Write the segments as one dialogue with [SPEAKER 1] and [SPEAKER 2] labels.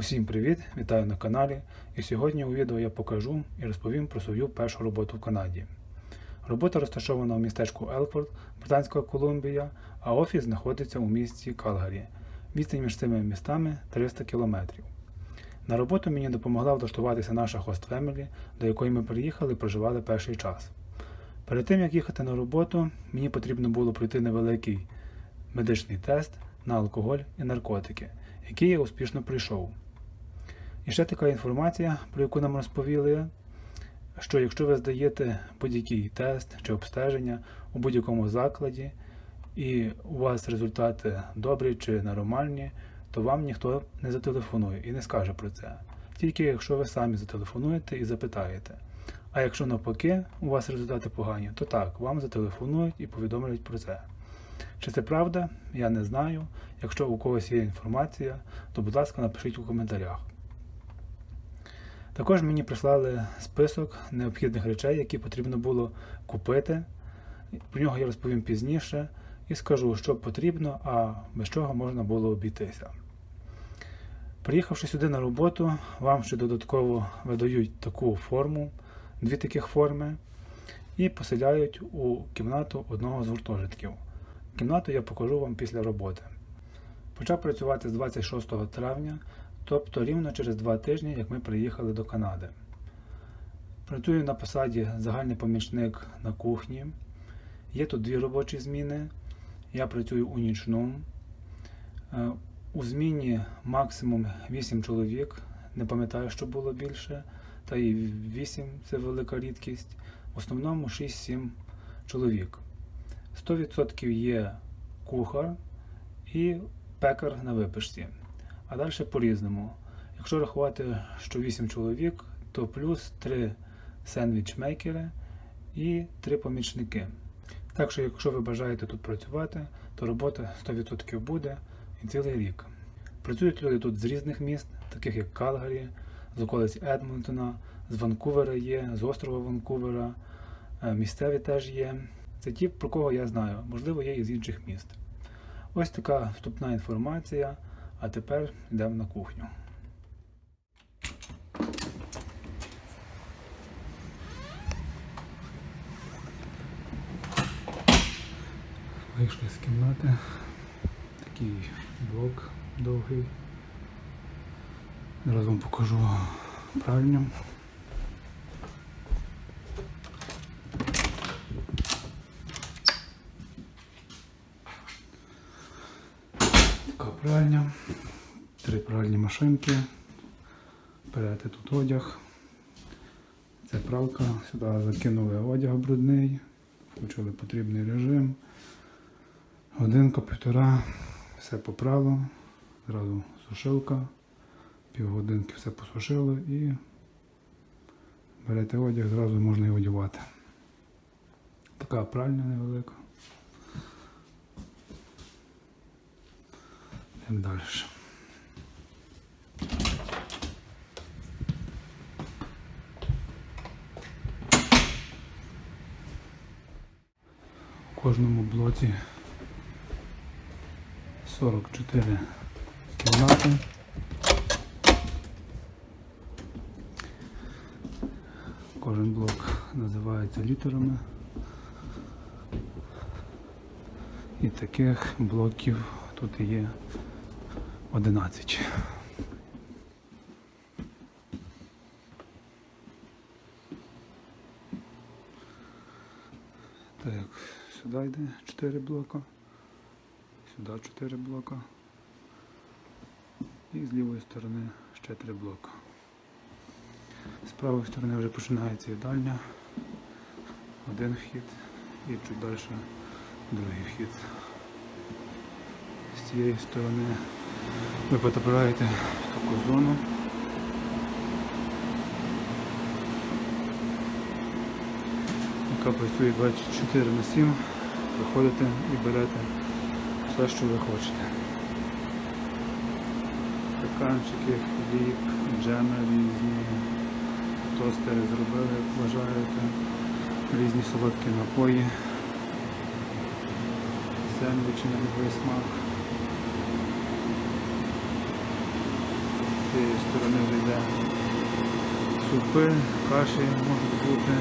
[SPEAKER 1] Усім привіт! Вітаю на каналі. І сьогодні у відео я покажу і розповім про свою першу роботу в Канаді. Робота розташована у містечку Елфорд, Британська Колумбія, а офіс знаходиться у місті Калгарі. Відстань між цими містами 300 кілометрів. На роботу мені допомогла влаштуватися наша хост Family, до якої ми приїхали і проживали перший час. Перед тим як їхати на роботу, мені потрібно було пройти невеликий медичний тест на алкоголь і наркотики, який я успішно пройшов. І ще така інформація, про яку нам розповіли, що якщо ви здаєте будь-який тест чи обстеження у будь-якому закладі, і у вас результати добрі чи нормальні, то вам ніхто не зателефонує і не скаже про це. Тільки якщо ви самі зателефонуєте і запитаєте. А якщо навпаки у вас результати погані, то так, вам зателефонують і повідомлять про це. Чи це правда, я не знаю. Якщо у когось є інформація, то будь ласка напишіть у коментарях. Також мені прислали список необхідних речей, які потрібно було купити. Про нього я розповім пізніше і скажу, що потрібно, а без чого можна було обійтися. Приїхавши сюди на роботу, вам ще додатково видають таку форму, дві таких форми, і поселяють у кімнату одного з гуртожитків. Кімнату я покажу вам після роботи. Почав працювати з 26 травня, тобто рівно через два тижні, як ми приїхали до Канади. Працюю на посаді загальний помічник на кухні. Є тут дві робочі зміни. Я працюю у нічну. Е, У зміні максимум 8 чоловік. Не пам'ятаю, що було більше. Та і 8 це велика рідкість. В основному 6-7 чоловік. 100% є кухар і пекар на випічці. А далі по-різному. Якщо рахувати, що 8 чоловік, то плюс 3 сендвічмейкери і 3 помічники. Так що, якщо ви бажаєте тут працювати, то робота 100% буде і цілий рік. Працюють люди тут з різних міст, таких як Калгарі, з околиць Едмонтона, з Ванкувера є, з острова Ванкувера, е, місцеві теж є. Це ті, про кого я знаю, можливо, є і з інших міст. Ось така вступна інформація. А тепер йдемо на кухню. Вийшли з кімнати. Такий блок довгий. Зараз вам покажу пральню. Така пральня. Три пральні машинки. Берете тут одяг. Це пралка. Сюди закинули одяг брудний, включили потрібний режим. Годинка, півтора, все поправило. Зразу сушилка. Півгодинки все посушили і берете одяг, зразу можна його одягати. Така пральня невелика. Йдемо далі. Кожному блоці 44 кімнати. Кожен блок називається літерами. І таких блоків тут є 11. Так, сюди йде 4 блока, сюди 4 блока. І з лівої сторони ще 3 блока. З правої сторони вже починається їдальня. Один вхід і чуть далі другий вхід. З цієї сторони ви потрапляєте в таку зону. Яка працює 24 на 7. Виходите і берете все, що ви хочете. Стаканчики, хліб, джеми різні, тостери зробили, як вважаєте, різні солодкі напої, сендвічі на любий смак. З цієї сторони вже йде супи, каші можуть бути,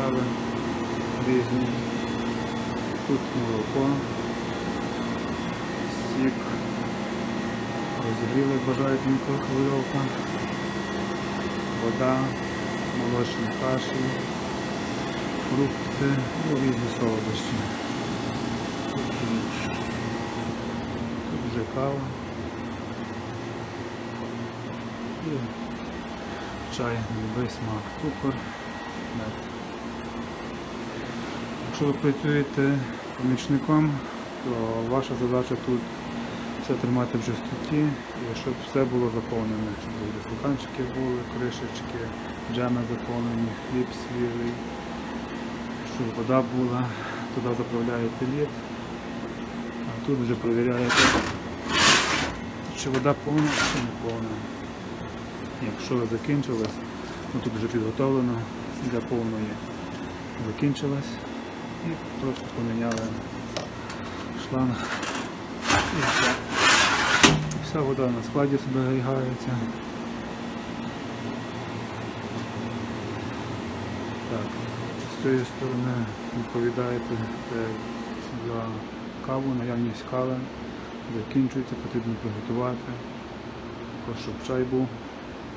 [SPEAKER 1] приправи різні. Тут молоко, сік, розігріли, бажають мікрохвильовка, вода, молочні каші, фрукти і різні солодощі. Тут вже кава. І чай, любий смак, цукор, мед. Якщо ви працюєте помічником, то ваша задача тут все тримати в чистоті щоб все було заповнене, щоб були стаканчики були, кришечки, джеми заповнені, хліб свіжий, щоб вода була, туди заправляєте лід, а тут вже перевіряєте, чи вода повна, чи не повна. Якщо закінчилась, ну тут вже підготовлено для повної закінчилась і просто поміняли шланг і все. Вся вода на складі зберігається. Так, з цієї сторони відповідаєте за каву, наявність кави. Закінчується, потрібно приготувати. Щоб чай був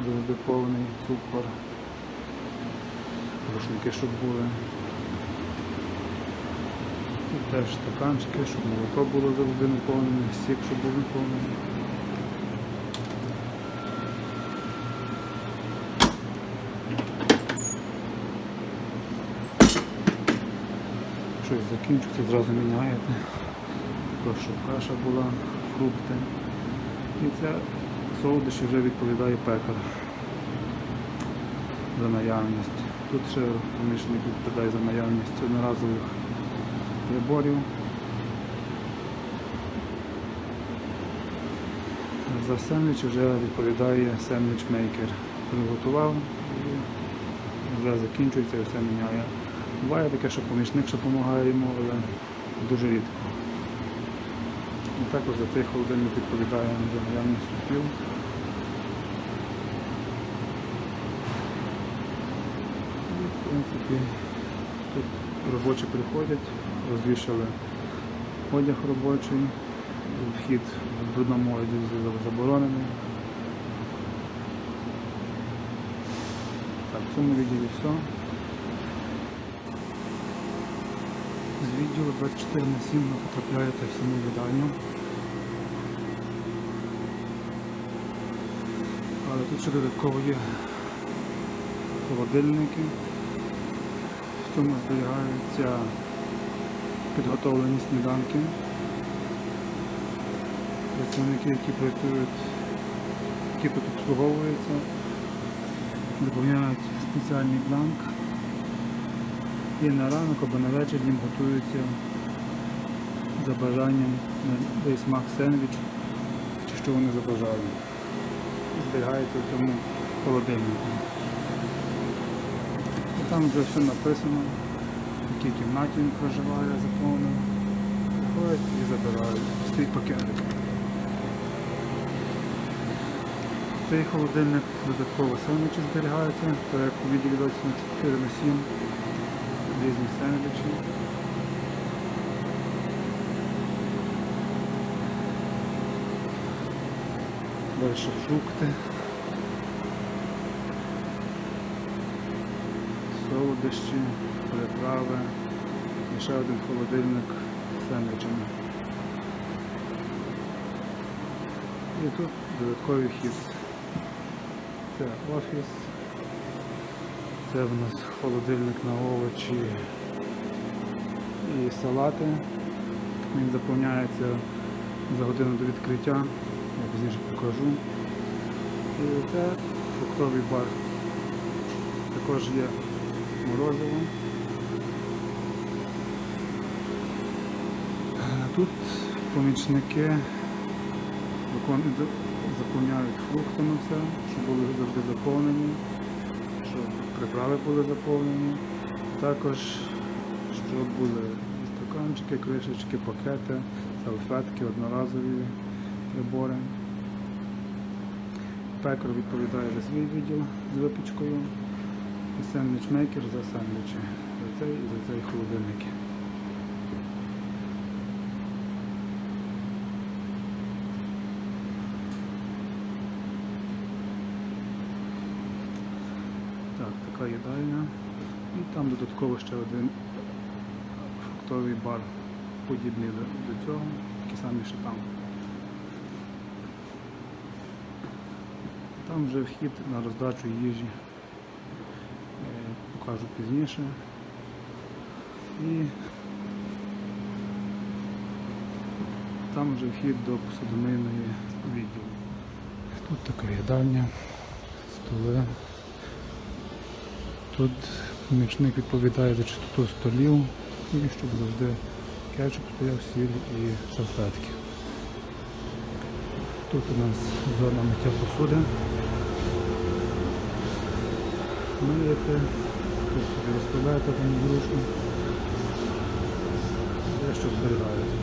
[SPEAKER 1] завжди повний, цукор, рушники, щоб були. Теж стаканчики, щоб молоко було завжди наповнене, сік, щоб був наповнений. Щось закінчиться, зразу міняєте. Щоб каша була, фрукти. І це солодощі вже відповідає пекар за наявність. Тут ще помічник відповідає за наявність одноразових приборів. За сендвіч вже відповідає сендвіч-мейкер. Приготував і вже закінчується і все міняє. Буває таке, що помічник ще допомагає йому, але дуже рідко. І також за цей холодильник відповідає за наявність супів. І, в принципі, тут робочі приходять, розвішали одяг робочий, вхід в брудному одязі заборонений. Так, в цьому відділі все. З відділу 24 на 7 ви потрапляєте в саму їдальню. Але тут ще додатково є холодильники. В цьому зберігаються підготовлені сніданки. Працівники, які працюють, які тут обслуговуються, заповняють спеціальний бланк. І на ранок або на вечір їм готуються за бажанням на смак сендвіч, чи що вони забажали. Зберігається в цьому холодильнику. Там вже все написано, якій кімнаті він проживає заповнено. Приходять і забирають свій пакетик. Цей холодильник додатково сендвічі зберігається, так як у відділі 24 на 7 різні сендвічі. Далі фрукти. Солодощі, приправи. І ще один холодильник з сендвічами. І тут додатковий хід. Це офіс. Це в нас холодильник на овочі і салати. Він заповняється за годину до відкриття, я пізніше покажу. І це фруктовий бар. Також є морозиво. Тут помічники заповняють фруктами все, щоб були завжди заповнені щоб приправи були заповнені. Також, щоб були стаканчики, кришечки, пакети, салфетки, одноразові прибори. Пекар відповідає за свій відділ з випічкою. Сендвічмейкер за сендвічі. За цей і за цей холодильники. Так, така їдальня. І там додатково ще один фруктовий бар, подібний до, цього, такий самий, що там. Там вже вхід на роздачу їжі. Покажу пізніше. І там вже вхід до посудомийної відділу. Тут така їдальня, столи. Тут помічник відповідає за чистоту столів і щоб завжди кетчуп стояв, сіль і салфетки. Тут у нас зона миття посуди. Миєте, тут собі розставляєте там зручно. Дещо зберігається.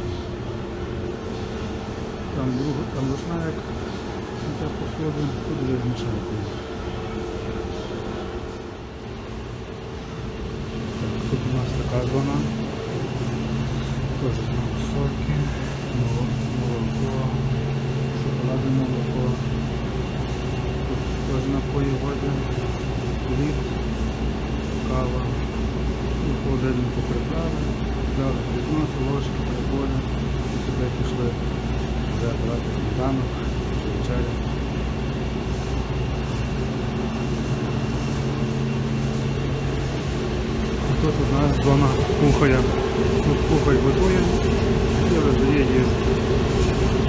[SPEAKER 1] Там, друг- там рушна як миття посуди, тут вже з Тут у нас така зона. Теж знову соки, молоко, шоколадне молоко. Тут теж напої води, в холодильнику приправи. Зараз підноси, ложки, прибори. І сюди пішли вже брати сніданок, вечеря. Тут у нас зона кухаря. Тут кухар готує і роздає їжу.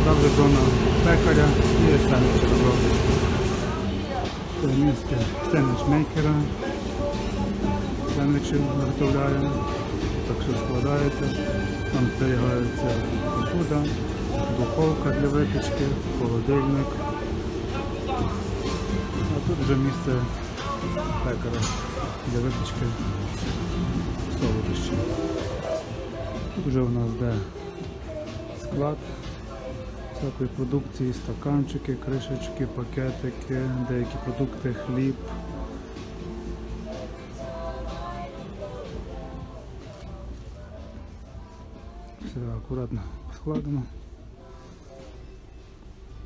[SPEAKER 1] Там же зона пекаря і сендвічі робить. Це місце сендвічмейкера. Сендвічі виготовляємо. Так все складається. Там зберігається посуда, духовка для випічки, холодильник. А тут вже місце пекаря для випічки солодощі. Тут вже у нас де склад всякої продукції, стаканчики, кришечки, пакетики, деякі продукти, хліб. Акуратно складено.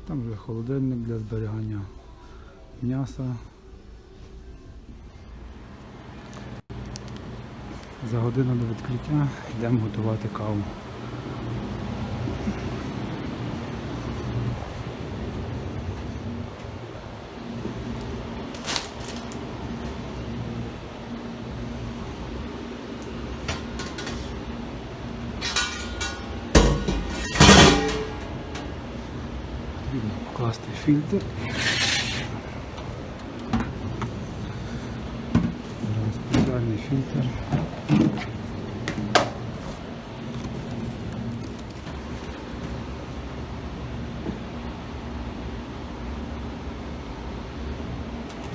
[SPEAKER 1] Там вже холодильник для зберігання м'яса. За годину до відкриття йдемо готувати каву. Покласти фільтр. Спеціальний фільтр.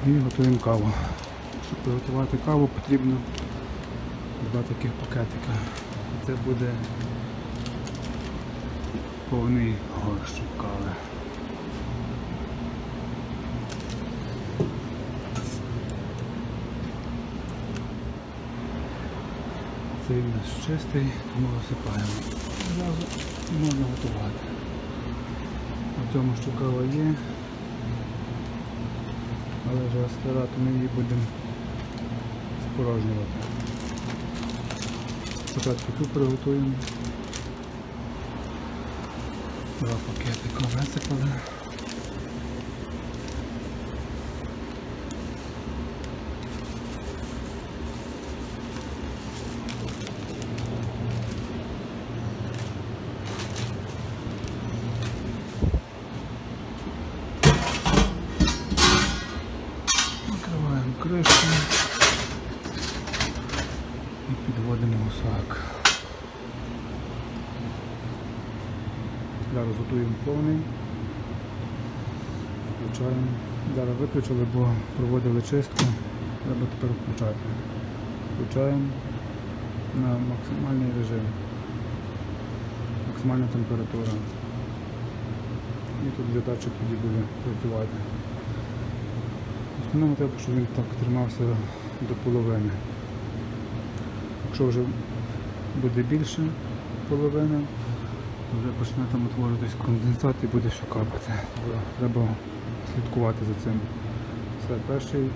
[SPEAKER 1] І готуємо каву. Щоб приготувати каву потрібно два таких пакетика. Це буде повний горщик кави. Цей у нас чистий, тому висипаємо. Зразу можна готувати. У цьому що кава є, але вже стара, то ми її будемо спорожнювати. Спочатку цю приготуємо. Два пакетика висипали. Готуємо повний. Включаємо. Зараз виключили, бо проводили чистку. Треба тепер включати. Включаємо на максимальний режим. Максимальна температура. І тут вже датчик тоді буде працювати. основному треба, щоб він так тримався до половини. Якщо вже буде більше половини, вже почне там утворюватись конденсат і буде що капати. Треба слідкувати за цим. Все, перший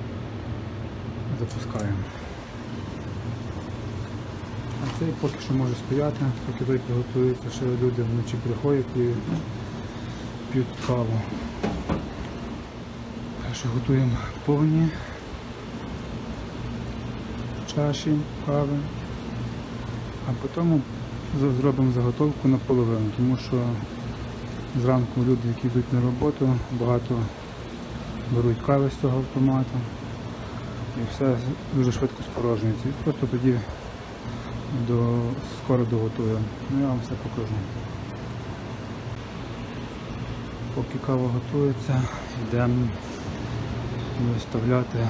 [SPEAKER 1] запускаємо. А цей поки що може стояти, поки той приготується, ще люди вночі приходять і п'ють каву. Перше готуємо повні чаші кави, а потім зробимо заготовку наполовину, тому що зранку люди, які йдуть на роботу, багато беруть кави з цього автомату і все дуже швидко спорожнюється. І просто тоді до, скоро доготуємо. Ну я вам все покажу. Поки кава готується, йдемо виставляти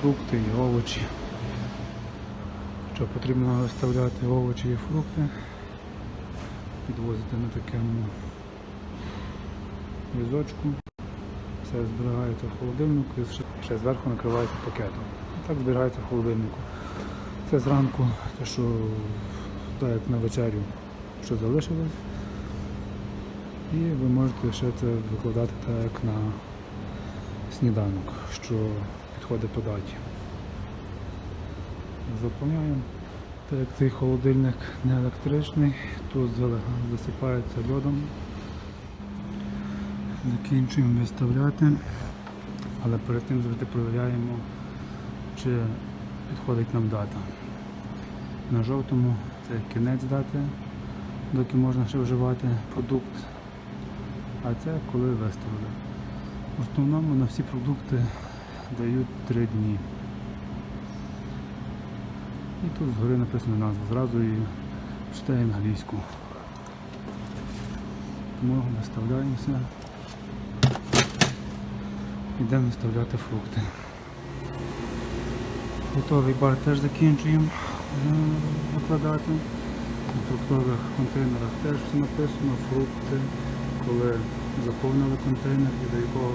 [SPEAKER 1] фрукти і овочі. Що потрібно виставляти овочі і фрукти, підвозити на такому візочку. Все зберігається в холодильнику і ще- зверху накривається пакетом. Так зберігається в холодильнику. Це зранку, те, що як на вечерю, що залишилось. І ви можете ще це викладати так як на сніданок, що підходить по даті. Заповняємо. Так як цей холодильник не електричний, тут засипається льодом. Закінчуємо виставляти, але перед тим завжди перевіряємо, чи підходить нам дата. На жовтому це кінець дати, доки можна ще вживати продукт. А це коли виставили. В основному на всі продукти дають 3 дні. І тут згори написано назва, зразу і читає англійську. Тому виставляємося. Йдемо виставляти фрукти. Готовий бар теж закінчуємо е, викладати. На фруктових контейнерах теж все написано, фрукти, коли заповнили контейнер і до якого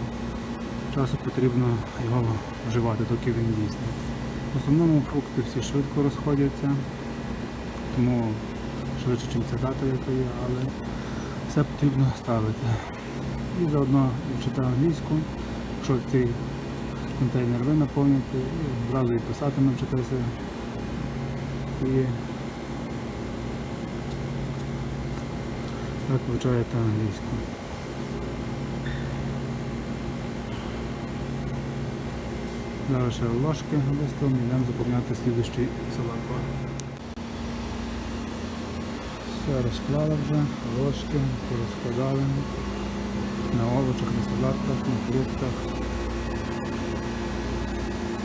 [SPEAKER 1] часу потрібно його вживати, доки він дійсний. В основному фрукти всі швидко розходяться, тому швидше, ніж ця дата, яка є, але все потрібно ставити. І заодно вчити англійську, якщо цей контейнер ви наповните, і одразу і писати навчитися. І так вивчаєте англійську. Зараз ще ложки виставимо, йдемо заповняти слідущий салат. Все розклали вже, ложки порозкладали на овочах, на салатках, на фруктах.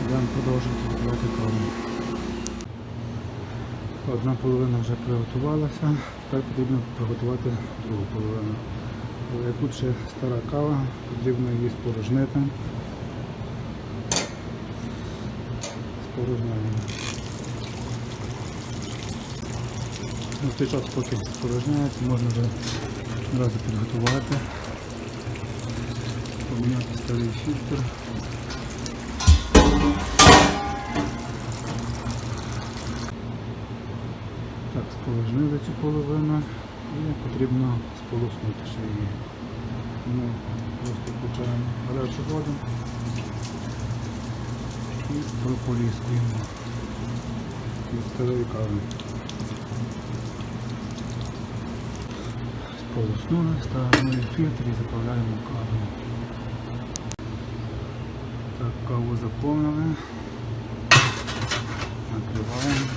[SPEAKER 1] Йдемо продовжувати готувати каву. Одна половина вже приготувалася, тепер потрібно приготувати другу половину. Тут ще стара кава, потрібно її спорожнити. Спорожняємо. Ну, В той час, поки спорожняється, можна вже одразу підготувати, поміняти старий фільтр. Так, сположнили цю половину і потрібно сполоснути ще її. Тому просто включаємо гарячу воду і прополіскуємо від старої кави. Сполоснули, ставимо фільтр і заправляємо каву. Так, каву заповнили, накриваємо.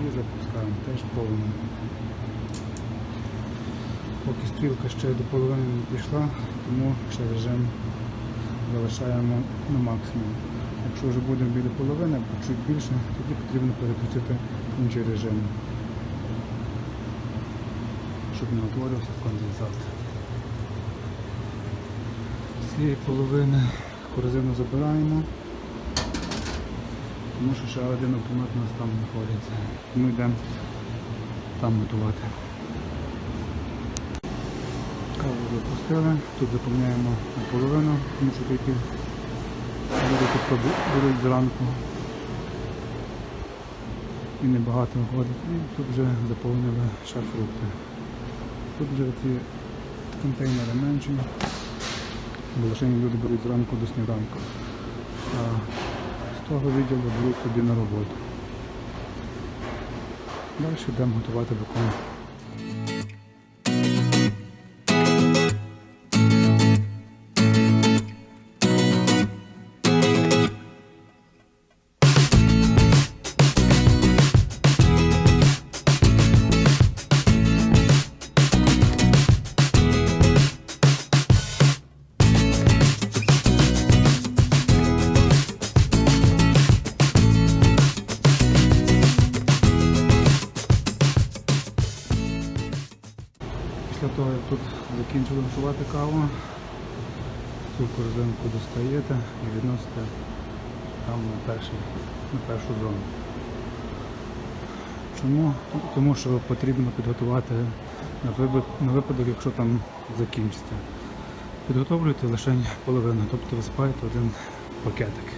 [SPEAKER 1] і запускаємо теж повно. Поки стрілка ще до половини не пішла, тому ще режим залишаємо на максимум. Якщо вже буде біля половини або чуть більше, тоді потрібно переключити інший режим, щоб не утворився конденсат. З цієї половини корзину забираємо тому що ще один автомат у нас там знаходиться. Ми йдемо там готувати. Каву запустили, тут заповняємо наполовину, тому що тільки люди беруть зранку. І небагато виходить. І тут вже заповнили ще фрукти. Тут вже ці контейнери менші, бо лише люди беруть зранку до сніданку. А з того відділу беруть собі на роботу. Далі йдемо готувати бекон. Каву, цю корзинку достаєте і відносите там на, перший, на першу зону. Чому? Тому що потрібно підготувати на випадок, якщо там закінчиться. Підготовлюєте лише половину, тобто висипаєте один пакетик.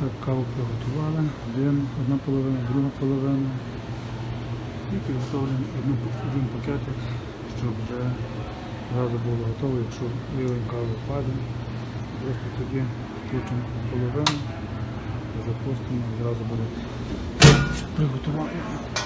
[SPEAKER 1] Так, каву приготували, один, одна половина, друга половина. І підготовлюємо один пакетик, щоб вже зразу було готово, якщо рівень кави впаде, просто тоді включимо половину, запустимо і зразу буде приготування.